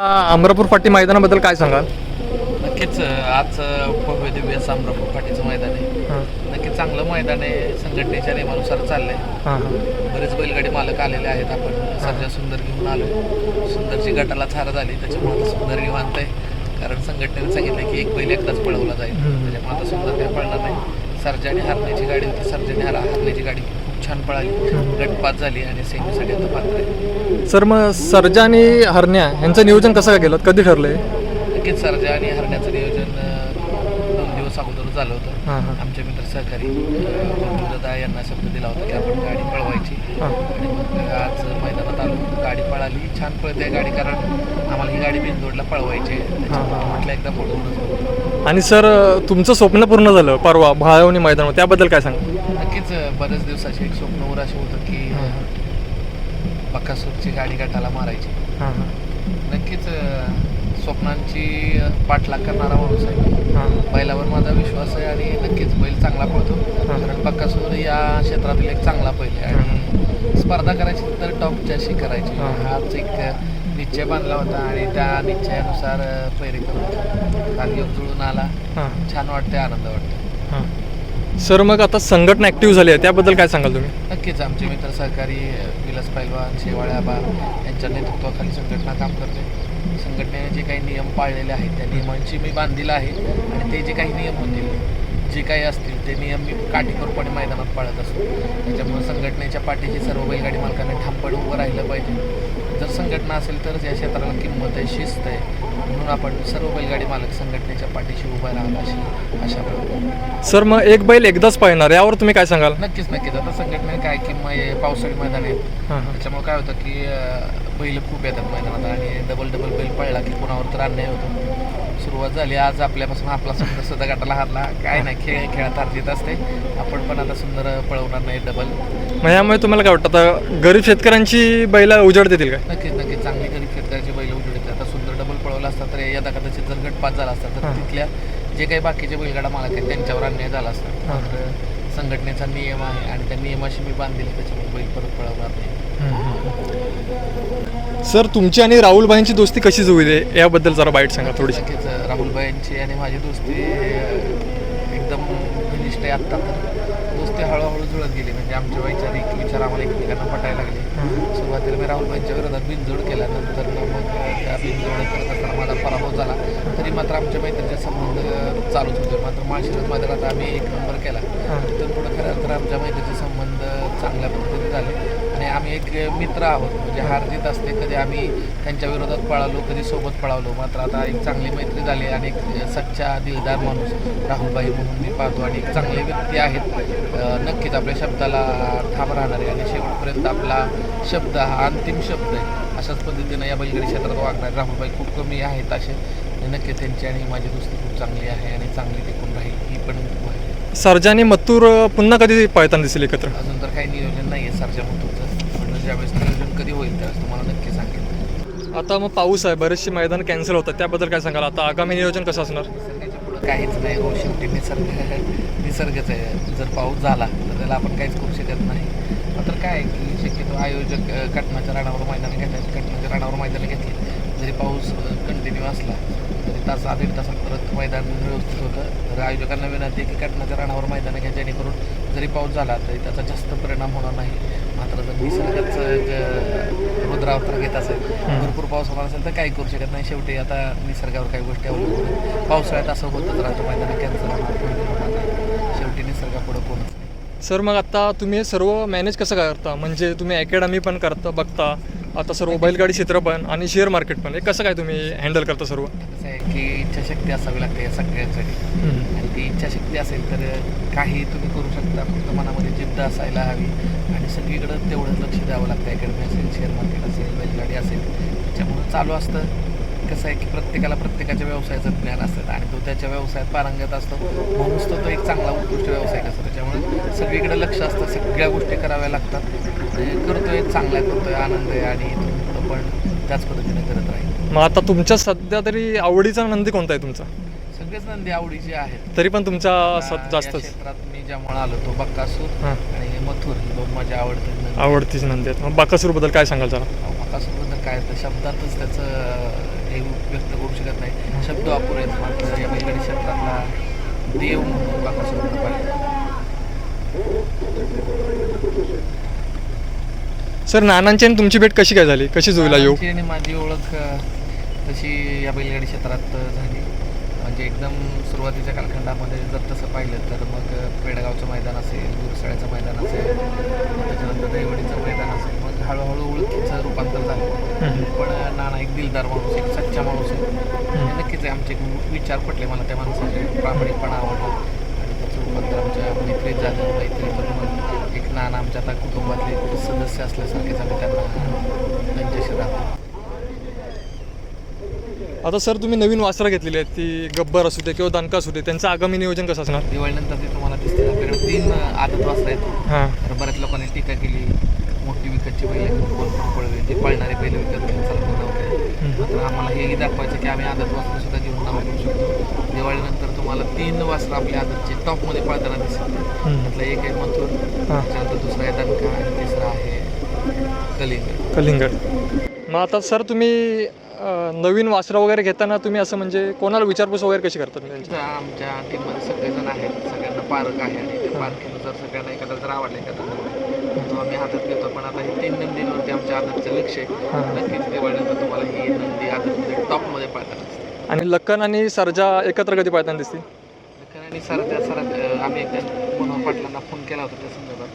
अमरापूर पाटी मैदानाबद्दल काय सांगाल? नक्कीच आज भव्य दिव्य असं अमरापूर फाटीचं मैदान आहे. नक्कीच चांगलं मैदान आहे. संघटनेच्या नियमानुसार चाललंय. बरेच बैलगाडी मालक आलेले आहेत. आपण सध्या सुंदर घेऊन आलो. सुंदरची गटाला थार झाली. त्याच्यामुळे आता सुंदर निवांत आहे. कारण संघटनेने सांगितलं की एक बैल एकदाच पळवला जाईल. त्याच्यामुळे आता सुंदर काही पळणार नाही. सर्जा आणि हरण्याची गाडी होती. सर्जाने हरा हरण्याची गाडी. छान पळाली. झाली आणि सेमीसाठी आता पात्र आहे. सर मग सर्जा आणि हरण्या यांचं नियोजन कसं काय केलं? कधी ठरलंय? नक्कीच सर्जा आणि हरण्याचं नियोजन दोन दिवस अगोदर झालं होतं. हां हां. आमचे मित्र सहकारी दादा यांना शब्द दिला होता की आपण गाडी पळवायची. हां. आणि मग आज पळाली छान पळते गाडी कारण आम्हाला ही गाडी बिनजोडला पळवायची म्हटलं एकदा पळवूनच. आणि सर तुमचं स्वप्न पूर्ण झालं परवा भाळवणी मैदानावर. त्याबद्दल काय सांगा नक्कीच बऱ्याच दिवसाचे एक स्वप्न वर असं होतं की बकासूरची गाडी गटाला मारायची. नक्कीच स्वप्नांची पाठलाग करणारा माणूस आहे. हां. बैलावर माझा विश्वास आहे आणि नक्कीच बैल चांगला पळतो. कारण बक्कासूर या क्षेत्रातील एक चांगला बैल आहे. आणि स्पर्धा करायची तर टॉपच्याशी करायची. हाच एक निश्चय बांधला होता आणि त्या निश्चयानुसार पैरे करून काल योग जुळून आला. छान वाटते आनंद वाटतो सर मग आता संघटना ॲक्टिव्ह झाली आहे. त्याबद्दल काय सांगाल तुम्ही? नक्कीच आमचे मित्र सहकारी विलास पैलवान शेवाळे आबा यांच्या नेतृत्वाखाली संघटना काम करते. संघटनेने जे काही नियम पाळलेले आहेत त्या नियमांची मी बांधील आहे आणि ते जे काही नियम होतील जे काही असतील ते नियम मी काटेकोरपणे मैदानात पाळत असतो. त्याच्यामुळे संघटनेच्या पाठीशी सर्व बैलगाडी मालकांनी ठामपणे उभं राहिलं पाहिजे. जर संघटना असेल तरच या क्षेत्राला किंमत आहे शिस्त आहे. म्हणून आपण सर्व बैलगाडी मालक संघटनेच्या पाठीशी उभा राहावं अशी आशा करतो. सर मग एक बैल एकदाच पाळणार यावर तुम्ही काय सांगाल? नक्कीच नक्कीच. आता संघटनेने काय की मै- पावसाळी मैदान आहेत हां हां. त्याच्यामुळे काय होतं की बैल खूप येतात मैदानात आणि डबल डबल बैल पळला की कोणावर तर अन्याय होतो. सुरुवात झाली. आज आपल्यापासून आपला सुंदर सुद्धा गटाला हारला. काय नाही खेळ खेळात अर्जित असते. आपण पण आता सुंदर पळवणार नाही डबल मग यामुळे तुम्हाला काय वाटतं? आता गरीब शेतकऱ्यांची बैला उजड देतील काय? नक्कीच नक्कीच. चांगली गरीब शेतकऱ्याची बैल उजडीत आता सुंदर डबल पळवला असता तर यदा कदाचित जर गटपात झाला असता तर. तिथल्या जे काही बाकीचे बैलगाडा मालक आहेत त्यांच्यावर अन्याय झाला असता. मात्र संघटनेचा नियम आहे आणि त्या नियमाशी मी बांधलेले त्याच्यामुळे बैल परत पळवणार नाही. सर तुमची आणि राहुलबाईंची दोस्ती कशी जुळली याबद्दल जरा बाईट सांगा थोडीशी. नक्कीच राहुलबाईंची आणि माझी दोस्ती अं, एकदम घनिष्ठ आहे आत्ता तर. दोस्ती हळूहळू जुळत गेली. म्हणजे आमचे वैचारिक विचार आम्हाला एकमेकांना पटायला लागले. सुरुवातीला मी राहुलबाईंच्या विरोधात बिनजोड केला नंतर मग त्या बिनजोड करत असताना माझा पराभव झाला. तरी मात्र आमच्या मैत्रीचे संबंध चालूच होते. मात्र माळशिरस मैदानात आम्ही एक नंबर केला. तिथून पुढे खऱ्या अर्थानं आमच्या मैत्रीचे संबंध चांगल्या पद्धतीने झाले. आणि आम्ही एक मित्र आहोत. म्हणजे हार जीत असते. कधी आम्ही त्यांच्या विरोधात पळालो कधी सोबत पळालो. मात्र आता एक चांगली मैत्री झाली आणि एक सच्चा दिलदार माणूस राहुलबाई म्हणून मी पाहतो. आणि एक चांगले व्यक्ती आहेत. नक्कीच आपल्या शब्दाला ठाम राहणारे. आणि शेवटपर्यंत आपला शब्द हा अंतिम शब्द आहे. अशाच पद्धतीनं या बैलगाडी क्षेत्रात वागणारे राहुलबाई खूप कमी आहेत असे. आणि नक्कीच त्यांची आणि माझी दोस्ती खूप चांगली आहे आणि चांगली टिकून राहील ही पण आहे. सर्जा आणि मत्तूर पुन्हा कधी पळताना दिसेल एकत्र? अजून तर काही नियोजन नाही आहे मुतूचं पण ज्यावेळेस नियोजन कधी होईल त्यावेळेस तुम्हाला नक्की सांगेल आता मग पाऊस आहे बरेचसे मैदान कॅन्सल होतात त्याबद्दल काय सांगाल? आता आगामी नियोजन कसं असणार? काहीच नाही हो शेवटी निसर्ग निसर्गच आहे. जर पाऊस झाला तर त्याला आपण काहीच करू शकत नाही. मात्र काय की शक्यतो आयोजक कटनाच्या राणावर मैदान घेतात कटनाच्या राणावर मैदान घेतली. जरी पाऊस कंटिन्यू असला तास दीड तासात परत मैदान व्यवस्थित होतं. तर आयोजकांना विनंती आहे की कटनाच्या राणावर मैदान घ्या जेणेकरून जरी पाऊस झाला तरी त्याचा जास्त परिणाम होणार नाही. मात्र जर निसर्गाचं रुद्रावतार घेत असेल भरपूर पाऊस होणार असेल तर काही करू शकत नाही. शेवटी आता निसर्गावर काही गोष्टी अवलंबून. पावसाळ्यात असं होतच राहतं मैदान कॅन्सल होणार शेवटी निसर्गापुढं कोणच नाही. सर मग आता तुम्ही सर्व मॅनेज कसं करता? म्हणजे तुम्ही अकॅडमी पण करता बघता आता सर्व बैलगाडी क्षेत्र पण आणि शेअर मार्केट पण. हे कसं काय तुम्ही हँडल करता सर्व? की इच्छाशक्ती असावी लागते या सगळ्यांसाठी. आणि ती इच्छाशक्ती असेल तर काही तुम्ही करू शकता. फक्त मनामध्ये जिद्द असायला हवी. आणि सगळीकडं तेवढंच लक्ष द्यावं लागतं. अकॅडमी असेल शेअर मार्केट असेल बैलगाडी असेल त्याच्यामुळं चालू असतं. कसं आहे की प्रत्येकाला प्रत्येकाच्या व्यवसायाचं ज्ञान असतं आणि तो त्याच्या व्यवसायात पारंगत असतो. म्हणूनच तो तो एक चांगला उत्कृष्ट व्यवसाय असतो त्याच्यामुळे सगळीकडे लक्ष असतं. सगळ्या गोष्टी कराव्या लागतात. करतोय चांगला करतोय आनंद आहे. आणि इथून पुढं पण त्याच पद्धतीने करत राहील. मग आता तुमच्या सध्या तरी आवडीचा नंदी कोणता आहे तुमचा? सगळेच नंदी आवडीचे आहेत. तरी पण तुमच्या या जास्तच. क्षेत्रात मी ज्यामुळे आलो तो बक्कासूर हां. आणि मथुर ही दोन माझ्या आवडते आवडतीच नंदी आहेत. मग बाकासूरबद्दल काय सांगाल जरा? बक्कासूरबद्दल काय तर शब्दातच त्याचं व्यक्त करू शकत नाही. शब्द अपुरे आहेत मात्र या बैलगाडी क्षेत्रातला देव म्हणून बाकासुर पाहिजे. सर नानांची आणि तुमची भेट कशी काय झाली? कशी जुळला योग? माझी आणि माझी ओळख अ, तशी या बैलगाडी क्षेत्रात अ, झाली. म्हणजे एकदम सुरुवातीच्या कालखंडामध्ये जर तसं पाहिलं तर मग अ, पेडगावचं मैदान असेल गुरसाळ्याचं मैदान असेल त्याच्यानंतर दैवडीचं मैदान असेल मग हळूहळू ओळखीचं रूपांतर झालं. पण अ, नाना एक दिलदार माणूस एक सच्चा माणूस आहे. आणि नक्कीच आहे आमचे एक विचार पटले मला त्या माणसाचे. प्रामाणिकपणा आवडला. आणि त्याचं रूपांतर आमच्या मैत्रीत झालं मैत्रीतून मग नाना आमच्या आता कुटुंबातले सदस्य असल्यासारखेच आम्ही त्यांना त्यांच्याशी राहतो. आता सर तुम्ही नवीन वासरं घेतलेली आहेत ती गब्बर असू दे किंवा दणका असू दे त्यांचं आगामी नियोजन कसं असणार? दिवाळीनंतर ते तुम्हाला दिसते आपल्याकडे तीन आदत वासरं आहेत. हां. तर बऱ्याच लोकांनी टीका केली मोठी विकतची बैल घेऊन कोण कोण पळवे ते पळणारे बैल विकत घेऊन चालत नव्हते आम्हाला हेही दाखवायचं की आम्ही आदत वासरं सुद्धा घेऊन नाव करू शकतो. दिवाळीनंतर तुम्हाला तीन वासरं आपल्या आदतचे टॉपमध्ये पळताना हम्म. त्यातलं एक आहे मथुर हां. त्याच्यानंतर दुसरा आहे दणका आणि तिसरा आहे कलिंग कलिंगड. मग आता सर तुम्ही अं, नवीन वासरं वगैरे घेताना तुम्ही असं म्हणजे कोणाला विचारपूस वगैरे कशी करता तुम्ही त्यांची? इथं आमच्या टीममध्ये सगळेजण आहेत. सगळ्यांना पारक आहे आणि त्या पारखीनुसार सगळ्यांना एखादा जर आवडला एखादा तो आम्ही हातात घेतो. पण आता हे तीन नंदींवरती आमच्या आदतचं लक्ष आहे. नक्कीच दिवाळीनंतर तुम्हाला ही नंदी आदतमध्ये टॉपमध्ये दिसते. आणि लक्कन आणि सरजा एकत्र कधी पाहताना दिसतील? लखन आणि सरजा सर आम्ही एकदा मनोहर पाटलांना फोन केला होता त्या संदर्भात.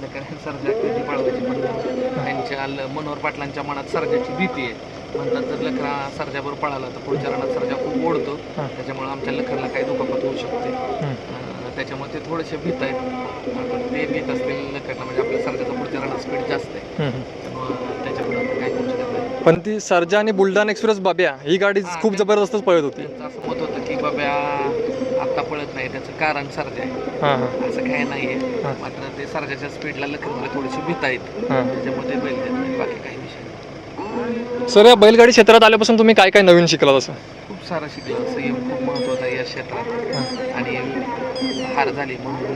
लखन आणि सरजा कधी पळवायची पण त्यांच्या ल- मनोहर पाटलांच्या मनात सरजाची भीती आहे. म्हणतात जर लखरा सरजाबरोबर पळाला तर पुढच्या रणात सरजा खूप ओढतो. हां. त्याच्यामुळे आमच्या लखरला काही दुखापत होऊ शकते. हम्म. अं, त्याच्यामुळे ते थोडेसे भीत आहेत. ते भीत असतील लखरला म्हणजे आपल्या सरजाचा पुढच्या रणात स्पीड जास्त आहे. हम्म. पण ती सरजा आणि बुलढाणा एक्सप्रेस बाब्या ही गाडी खूप ते- जबरदस्तच पळत होती. त्यांचं असं मत होतं की बाबा आत्ता पळत नाही त्याचं कारण सरजा आहे. हां हां. असं काही नाही आहे हां. मात्र ते सरजाच्या स्पीडला लखनमध्ये थोडीशी भीत आहेत. हां. त्याच्यामुळे ते बैल देत नाही बाकी काही विषय नाही. सर या बैलगाडी क्षेत्रात आल्यापासून तुम्ही काय काय नवीन शिकला तसं खूप सारं शिकलं. संयम खूप महत्त्वाचा आहे या क्षेत्रात. आणि हार झाली म्हणून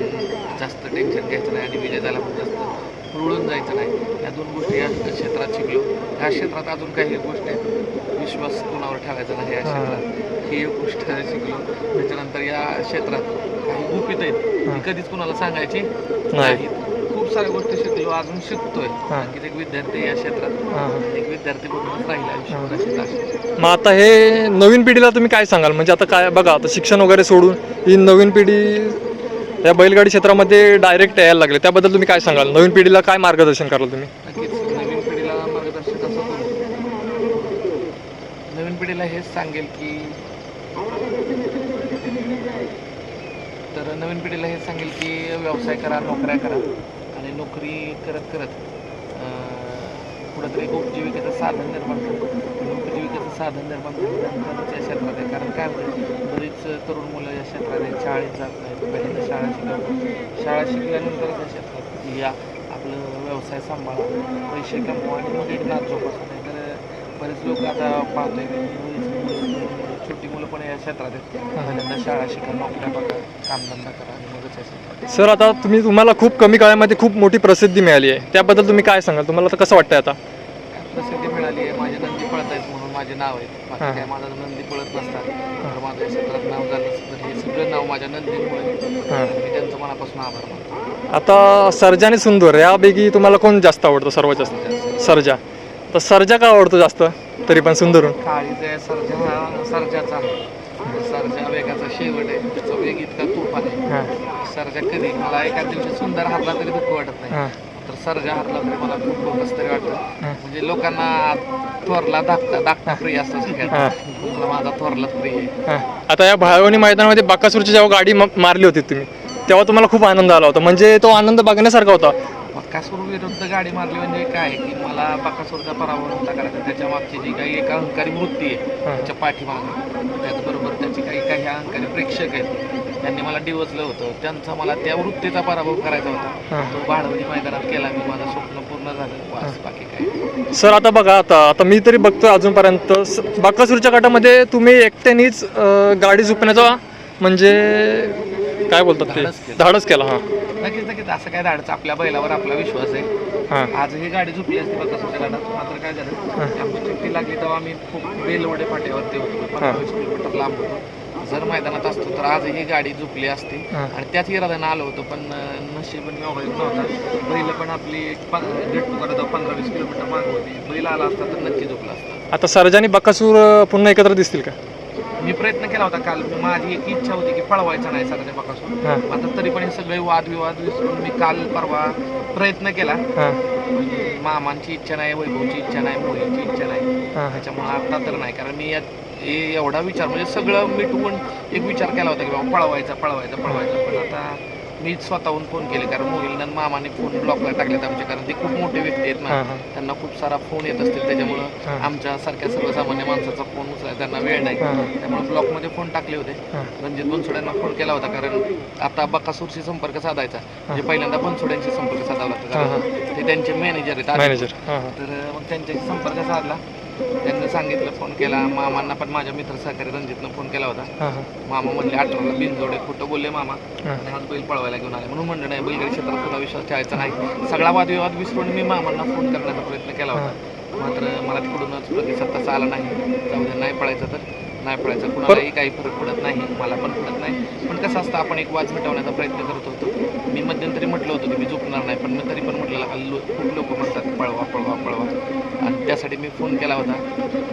जास्त टेन्शन घ्यायचं नाही आणि विजय झाला म्हणून जास्त. रुळून जायचं नाही. या दोन गोष्टी या क्षेत्रात शिकलो. ह्या क्षेत्रात अजून काही गोष्टी आहेत. विश्वास कोणावर ठेवायचा नाही या क्षेत्रात. ही एक गोष्ट शिकलो. त्याच्यानंतर या क्षेत्रात काही गुपित आहेत. ती कधीच कोणाला सांगायची नाहीत. खूप साऱ्या गोष्टी शिकलो. अजून शिकतोय. नक्कीच एक विद्यार्थी या क्षेत्रात. एक विद्यार्थी म्हणूनच राहिला मग आता हे नवीन पिढीला तुम्ही काय सांगाल? म्हणजे आता काय बघा आता शिक्षण वगैरे सोडून ही नवीन पिढी या बैलगाडी क्षेत्रामध्ये डायरेक्ट यायला लागले. त्याबद्दल तुम्ही काय सांगाल? नवीन पिढीला काय मार्गदर्शन कराल तुम्ही? नक्कीच नवीन पिढीला मार्गदर्शक असं करू नवीन पिढीला हेच सांगेल की तर नवीन पिढीला हेच सांगेल की व्यवसाय करा नोकऱ्या करा आणि नोकरी करत करत कुठंतरी एक उपजीविकेचं साधन निर्माण करा. त्याचं साधन निर्माण करणं या क्षेत्रात आहे कारण काय होतं बरीच तरुण मुलं या क्षेत्रात आहेत शाळेत जात नाहीत. पहिल्यांदा शाळा शिकवतात शाळा शिकल्यानंतर त्या क्षेत्रात या आपलं व्यवसाय सांभाळा पैसे कमवा आणि मग एक नाच जोपासा. नाही तर बरेच लोक आता पाहतोय छोटी मुलं पण या क्षेत्रात आहेत. पहिल्यांदा शाळा शिका नोकऱ्या बघा कामधंदा करा आणि मगच या क्षेत्रात सर आता तुम्ही तुम्हाला खूप कमी काळामध्ये खूप मोठी प्रसिद्धी मिळाली आहे. त्याबद्दल तुम्ही काय सांगाल? तुम्हाला आता कसं वाटतं आता काय प्रसिद्धी मिळाली आहे माझे नंदी पळत आहेत म्हणून माझे नाव आहे बाकी. काय माझं नंदी पळत नसतात. तर माझं या क्षेत्रात नाव झालं असतं. तर हे सगळं नाव माझ्या नंदीमुळे. मी त्यांचं मनापासून आभार मानतो. आता सर्जा आणि सुंदर यापैकी तुम्हाला कोण जास्त आवडतं सर्वात जास्त? सर्जा. तर सर्जा का आवडतो जास्त? तरी पण सुंदरून. काळीचा आहे सर्जा हा सर्जाचा सर्जा वेगाचा शेवट आहे. त्याचा वेग इतका तुफान आहे. सर्जा कधी? मला एका दिवशी सुंदर हरला तरी दुःख वाटत नाही. सर्जा हरला तरी मला खूप कसं तरी वाटतं. म्हणजे लोकांना थोरला धाकटा धाकटा प्रिय असतो हां. मला माझा थोरला प्रिय आहे. हां. आता या भाळवणी मैदानामध्ये बाकासूरची जेव्हा गाडी म- मारली होती तुम्ही तेव्हा तुम्हाला खूप आनंद आला होता. म्हणजे तो आनंद बघण्यासारखा होता. बकासूर विरुद्ध गाडी मारली म्हणजे काय? की मला बकासूरचा पराभव नव्हता करायचा. त्याच्या मागची जी काही एक अहंकारी वृत्ती आहे. त्याच्या पाठीमागं. त्याचबरोबर त्याचे काही काही अहंकारी प्रेक्षक आहेत. त्यांनी मला डिवचलं होतं. त्यांचा मला त्या वृत्तीचा पराभव करायचा होता. तो भाडवली मैदानात केला मी. माझं स्वप्न पूर्ण झालं. बस बाकी काय सर आता बघा आता आता मी तरी बघतोय अजूनपर्यंत. बाकासूरच्या गटामध्ये तुम्ही एकट्यानेच गाडी झुकण्याचा म्हणजे काय बोलतात ते? धाडस केलं. धाडस हां. नक्कीच नक्कीच. असं काय धाडचं आपल्या बैलावर आपला विश्वास आहे. आज ही गाडी झुकली असती बघा सुट्या गटात मात्र काय झालं? आमची चिठ्ठी लागली तेव्हा आम्ही खूप बेलवडे फाट्यावरती होतो. लांब होतो. जर मैदानात असतो तर आज ही गाडी झुकली असती. आणि त्याच इराद्यानं आलो होतो पण नशीब योगायोग नव्हता. बैल पण आपली करत पंधरा वीस किलोमीटर माग होती. बैल आला असता तर नक्की झुकला असता. आता सर्जानी बकासूर पुन्हा एकत्र दिसतील का? मी प्रयत्न केला होता काल. माझी एक इच्छा होती की पळवायचा नाही बकासून हां. आता तरी पण हे सगळे वादविवाद विसरून मी काल परवा प्रयत्न केला. म्हणजे मामांची इच्छा नाही वैभवची इच्छा नाही मुलीची इच्छा नाही. त्याच्यामुळे आता तर नाही. कारण मी यात हे एवढा विचार म्हणजे सगळं मिटवून एक विचार केला होता की बाबा पळवायचा पळवायचा पळवायचा. पण आता मी स्वतःहून फोन केले कारण मोहिलनं मामाने फोन ब्लॉकला टाकलेत आमचे कारण ते खूप मोठे व्यक्ती आहेत ना. त्यांना खूप सारा फोन येत असतील त्याच्यामुळं. आमच्या सारख्या सर्वसामान्य माणसाचा फोन उचलायला त्यांना वेळ नाही. त्यामुळे ब्लॉकमध्ये फोन टाकले होते. रणजित बनसोड्यांना फोन केला होता कारण आता बकासूरशी संपर्क साधायचा. म्हणजे पहिल्यांदा बनसोड्यांशी संपर्क साधावा लागतो ते त्यांचे मॅनेजर आहेत. तर मग त्यांच्याशी संपर्क साधला. त्यांनी सांगितलं फोन केला. मामांना पण माझ्या मित्र सहकारी रणजितनं फोन केला होता. मामा म्हणले अठराला बिनजोडे खोटं बोलले मामा. आणि आज बैल पळवायला घेऊन आले. म्हणून म्हणलं नाही बैलगाडी क्षेत्रात पुन्हा विश्वास ठेवायचा नाही. सगळा वादविवाद विसरून मी मामांना फोन करण्याचा प्रयत्न केला होता. मात्र मला तिकडूनच प्रतिसाद तसा आला नाही. जाऊ दे नाही पळायचं तर. नाही पळायचं कुणालाही काही फरक पडत नाही. मला पण पडत नाही. पण कसं असतं आपण एक वाद मिटवण्याचा प्रयत्न करत होतो. मध्यंतरी म्हटलं होतं की मी झुकणार नाही पण मी तरी पण म्हटलं का लो खूप लोक म्हणतात पळवा पळवा पळवा. आणि त्यासाठी मी फोन केला होता.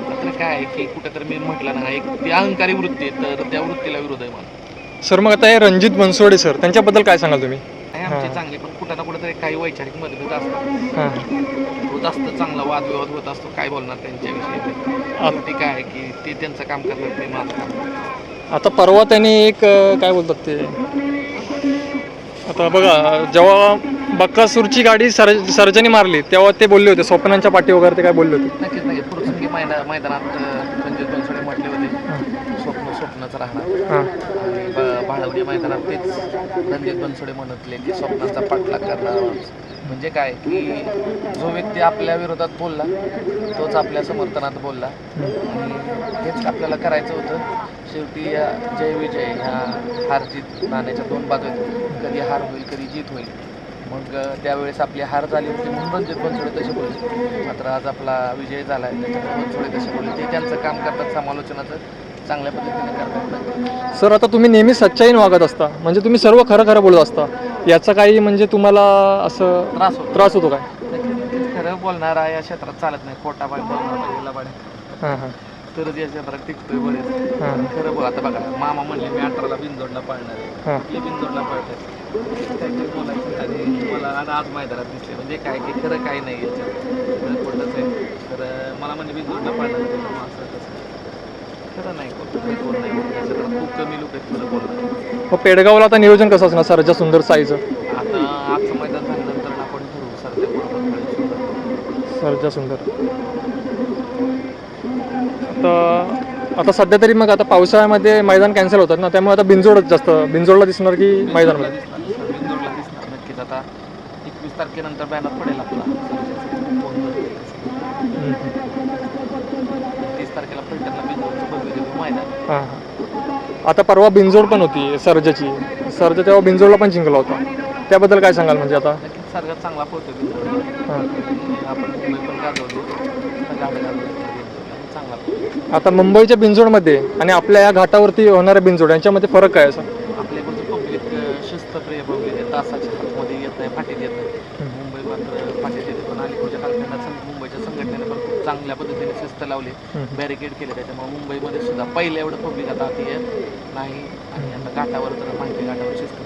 मात्र काय आहे की कुठेतरी मी म्हटलं ना एक ती अहंकारी वृत्ती आहे तर त्या वृत्तीला विरोध आहे मला. सर मग आता हे रणजित बनसोडे सर त्यांच्याबद्दल काय सांगाल तुम्ही? आमचे चांगले पण कुठं ना कुठेतरी काही वैचारिक मतभेद असतात. होत असतं चांगला वादविवाद होत असतो काय बोलणार त्यांच्याविषयी? शेवटी काय आहे की ते त्यांचं काम करतात मी माझं काम. आता परवा त्यांनी एक काय बोलतात ते? आता बघा जेव्हा बक्कासूरची गाडी सर सर्जनी मारली तेव्हा ते बोलले होते स्वप्नांच्या पाठी वगैरे ते काय बोलले होते. नक्कीच नक्कीच. पुरसंगी मैदा मैदानात अं, रणजित बनसोडे म्हटले होते. स्वप्न स्वप्नच राहणार. हां. आणि ब- मैदानात तेच रणजित बनसोडे म्हणतले की स्वप्नाचा पाठलाग करणार म्हणजे काय की जो व्यक्ती आपल्या विरोधात बोलला तोच आपल्या समर्थनात बोलला. आणि हेच आपल्याला करायचं होतं. शेवटी या जय विजय ह्या हार जीत नाण्याच्या दोन बाजू आहेत कधी हार होईल कधी जीत होईल. मग त्यावेळेस आपली हार झाली होती म्हणून रणजित बनसोडे तसे बोलले. मात्र आज आपला विजय झाला आहे त्याच्यामुळे बनसोडे तसे बोलले. ते त्यांचं काम करतात समालोचनाचं. चांगल्या पद्धतीने करतात. सर आता तुम्ही नेहमी सच्चाईने वागत असता. म्हणजे तुम्ही सर्व खरं खरं बोलत असता. याचा काही म्हणजे तुम्हाला असं त्रास होतो. त्रास होतो काय? खरं बोलणारा या क्षेत्रात चालत नाही. खोटा बाय बोलणार हां हां. तरच या क्षेत्रात टिकतोय बरेच. हां. खरं बोल आता बघा. मामा म्हणले मी अठराला बिनजोडला पाळणार आहे. आपले बिनजोडला काहीतरी बोलायचं. आणि मला आज मैदानात दिसले. म्हणजे काय की खरं काही नाही याच्यात. खोटंच आहे. तर मला म्हणजे बिनजोडला पाळणार आहे, असं खरं नाही कोण काही कोण नाही बोलत? या क्षेत्रात खूप कमी लोक आहेत खरं बोलणार मग पेडगावला आता नियोजन कसं असणार सरच्या सुंदर साईचं? आता आजचं मैदान झाल्यानंतर आपण ठरवू सुंदर. आता आता सध्या तरी मग आता पावसाळ्यामध्ये मैदान कॅन्सल होतात ना त्यामुळे आता बिंजोडच जास्त बिंजोडला दिसणार की दिसणार बिंदूरला दिसणार. नक्कीच आता एकवीस तारखेनंतर बॅनर पडेल आपला हम्म. तीस तारखेला पैठणला बिंदूरचं भव्य दिव्य मैदान. हां हां. आता परवा बिंजोड पण होती सर्जाची. सर्जा तेव्हा बिंजोडला पण जिंकला होता. त्याबद्दल काय सांगाल म्हणजे आता? सर्वात चांगला पोहतो हां. आपण मुंबई पण गाजवली. गाडं गाजवली. बिंदूरला चांगला पोहतो आता मुंबईच्या बिंजोडमध्ये आणि आपल्या या घाटावरती होणाऱ्या बिंजोड यांच्यामध्ये फरक काय असा? आपल्याकडचं पब्लिक शिस्तप्रिय पब्लिक आहे तासाच्या हातमध्ये येत नाही फाटीत येत नाही मुंबई मात्र फाटीत येते पण अलीकडच्या कालखंडात संघ- मुंबईच्या संघटनेने पण खूप चांगल्या पद्धतीने जास्त लावले बॅरिकेड केले. त्याच्यामुळे मुंबईमध्ये सुद्धा पहिलं एवढं पब्लिक आता येत नाही. आणि आता घाटावर तर माहिती घाटावर शिस्त